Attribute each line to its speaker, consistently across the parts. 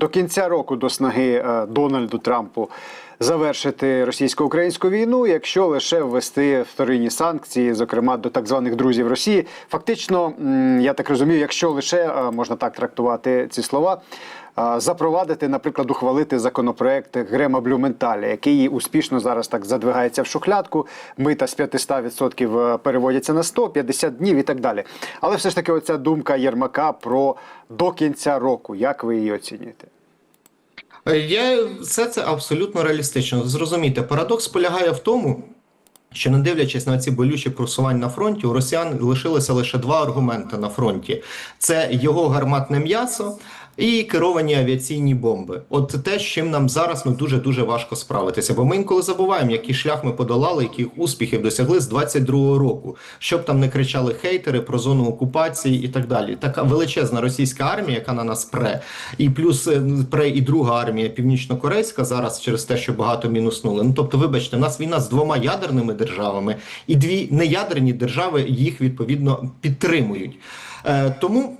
Speaker 1: до кінця року до снаги е, Дональду Трампу завершити російсько-українську війну, якщо лише ввести вторинні санкції, зокрема до так званих друзів Росії. Фактично, я так розумію, якщо лише е, можна так трактувати ці слова. Е, Запровадити, наприклад, ухвалити законопроект Грема Блюменталя, який успішно зараз так задвигається в шухлядку. Мита з 500% переводяться на 100, 50 днів і так далі. Але все ж таки, оця думка Єрмака про до кінця року. Як ви її оцінюєте?
Speaker 2: Е, Я все це абсолютно реалістично. Зрозумійте, парадокс полягає в тому, що не дивлячись на ці болючі просування на фронті, у росіян лишилося лише два аргументи на фронті: це його гарматне м'ясо. І керовані авіаційні бомби, от те, з чим нам зараз ну дуже дуже важко справитися. Бо ми інколи забуваємо, який шлях ми подолали, яких успіхів досягли з 22-го року. Щоб там не кричали хейтери про зону окупації і так далі. Така величезна російська армія, яка на нас пре, і плюс е, пре і друга армія північно-корейська зараз через те, що багато мінуснули. Ну тобто, вибачте, у нас війна з двома ядерними державами, і дві неядерні держави їх відповідно підтримують. Е, тому.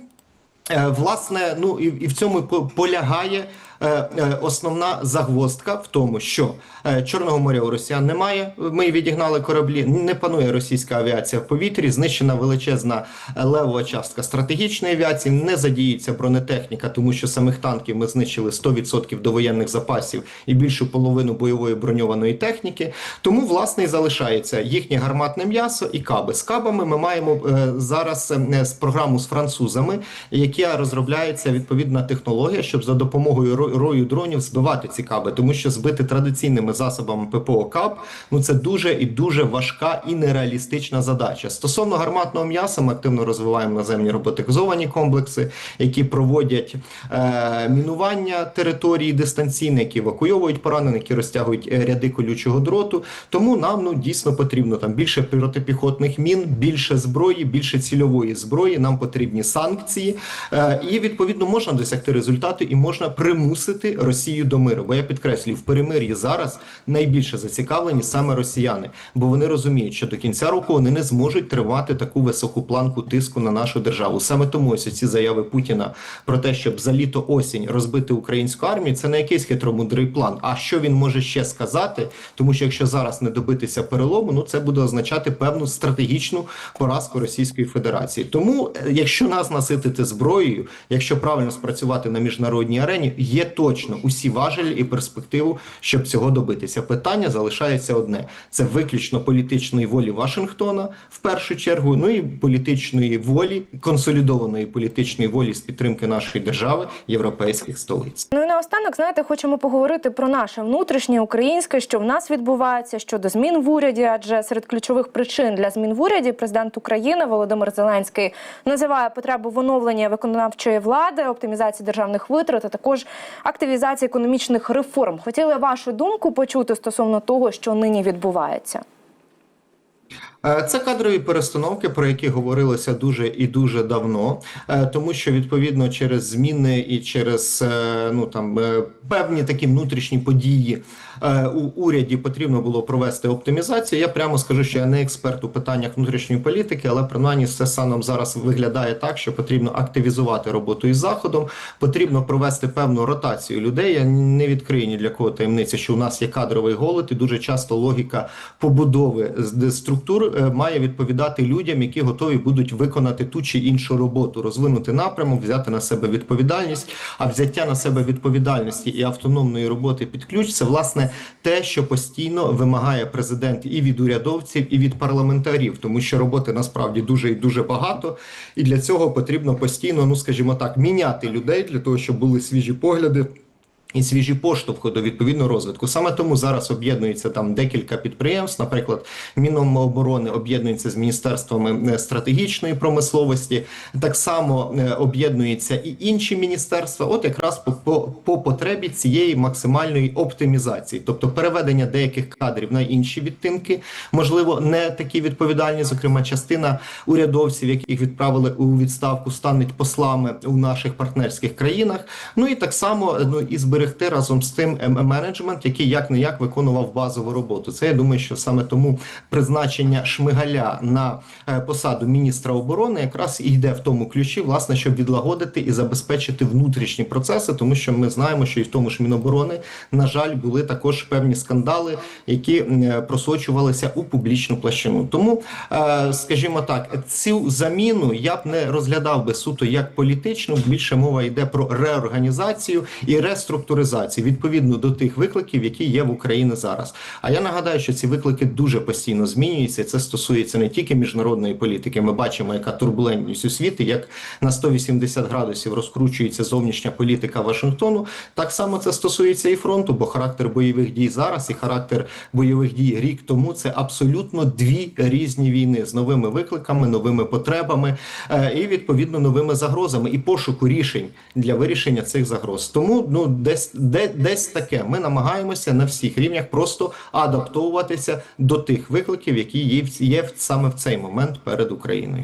Speaker 2: Е, Власне, ну і, в цьому полягає основна загвоздка в тому, що е, Чорного моря у росіян немає. Ми відігнали кораблі, не панує російська авіація в повітрі. Знищена величезна е, левова частка стратегічної авіації. Не задіється бронетехніка, тому що самих танків ми знищили 100% довоєнних запасів і більшу половину бойової броньованої техніки. Тому власне і залишається їхнє гарматне м'ясо і каби. З кабами ми маємо е, зараз е, програму з французами, яка розробляється відповідна технологія, щоб за допомогою рою дронів збивати ці каби, тому що збити традиційними засобами ППО каб ну це дуже і дуже важка і нереалістична задача. Стосовно гарматного м'яса, ми активно розвиваємо наземні роботизовані комплекси, які проводять е, мінування території дистанційне, які евакуйовують поранених, які розтягують е, ряди колючого дроту. Тому нам ну дійсно потрібно там більше протипіхотних мін, більше зброї, більше цільової зброї. Нам потрібні санкції, е, і відповідно можна досягти результату і можна примусити Росію до миру. Бо я підкреслюю, в перемир'ї зараз найбільше зацікавлені саме росіяни, бо вони розуміють, що до кінця року вони не зможуть тримати таку високу планку тиску на нашу державу. Саме тому ось ці заяви Путіна про те, щоб за літо осінь розбити українську армію, це не якийсь хитромудрий план. А що він може ще сказати? Тому що якщо зараз не добитися перелому, ну це буде означати певну стратегічну поразку Російської Федерації. Тому, е, якщо нас наситити зброєю, якщо правильно спрацювати на міжнародній арені, є точно усі важелі і перспективу, щоб цього добитися. Питання залишається одне: це виключно політичної волі Вашингтона в першу чергу, ну і політичної волі, консолідованої політичної волі з підтримки нашої держави, європейських столиць.
Speaker 3: Ну і наостанок, знаєте, хочемо поговорити про наше внутрішнє українське, що в нас відбувається щодо змін в уряді. Адже серед ключових причин для змін в уряді президент України Володимир Зеленський називає потребу в оновленні виконавчої влади, оптимізації державних витрат, а також активізації економічних реформ. Хотіли вашу думку почути стосовно того, що нині відбувається.
Speaker 2: Е, Це кадрові перестановки, про які говорилося дуже і дуже давно, е, тому що відповідно через зміни і через е, ну там певні такі внутрішні події у уряді потрібно було провести оптимізацію. Я прямо скажу, що я не експерт у питаннях внутрішньої політики, але принаймні все станом зараз виглядає так, що потрібно активізувати роботу із заходом, потрібно провести певну ротацію людей. Я не відкрию ні для кого таємниці, що у нас є кадровий голод, і дуже часто логіка побудови з- структур е, має відповідати людям, які готові будуть виконати ту чи іншу роботу, розвинути напрямок, взяти на себе відповідальність. А взяття на себе відповідальності і автономної роботи під ключ це власне те, що постійно вимагає президент і від урядовців, і від парламентарів, тому що роботи насправді дуже і дуже багато, і для цього потрібно постійно, ну скажімо так, міняти людей для того, щоб були свіжі погляди. І свіжі поштовхи до відповідного розвитку. Саме тому зараз об'єднується там декілька підприємств. Наприклад, Міноборони об'єднується з міністерствами е, стратегічної промисловості. Так само е, об'єднуються і інші міністерства. От якраз по, по, по потребі цієї максимальної оптимізації, тобто переведення деяких кадрів на інші відтинки, можливо, не такі відповідальні. Зокрема, частина урядовців, яких відправили у відставку, стануть послами у наших партнерських країнах. Ну і так само ну і збереження зберегти разом з тим менеджмент, який як не як виконував базову роботу. Це я думаю, що саме тому призначення Шмигаля на е, посаду міністра оборони якраз і йде в тому ключі, власне, щоб відлагодити і забезпечити внутрішні процеси, тому що ми знаємо, що і в тому ж Міноборони, на жаль, були також певні скандали, які е, просочувалися у публічну площину. Тому, е, скажімо так, цю заміну я б не розглядав би суто як політичну. Більше мова йде про реорганізацію і реструктуризацію відповідно до тих викликів, які є в Україні зараз. А я нагадаю, що ці виклики дуже постійно змінюються. Це стосується не тільки міжнародної політики. Ми бачимо, яка турбулентність у світі, як на 180 градусів розкручується зовнішня політика Вашингтону. Так само це стосується і фронту, бо характер бойових дій зараз і характер бойових дій рік тому це абсолютно дві різні війни з новими викликами, новими потребами е, і відповідно новими загрозами і пошуку рішень для вирішення цих загроз. Тому ну десь де, десь таке. Ми намагаємося на всіх рівнях просто адаптовуватися до тих викликів, які є, є саме в цей момент перед Україною.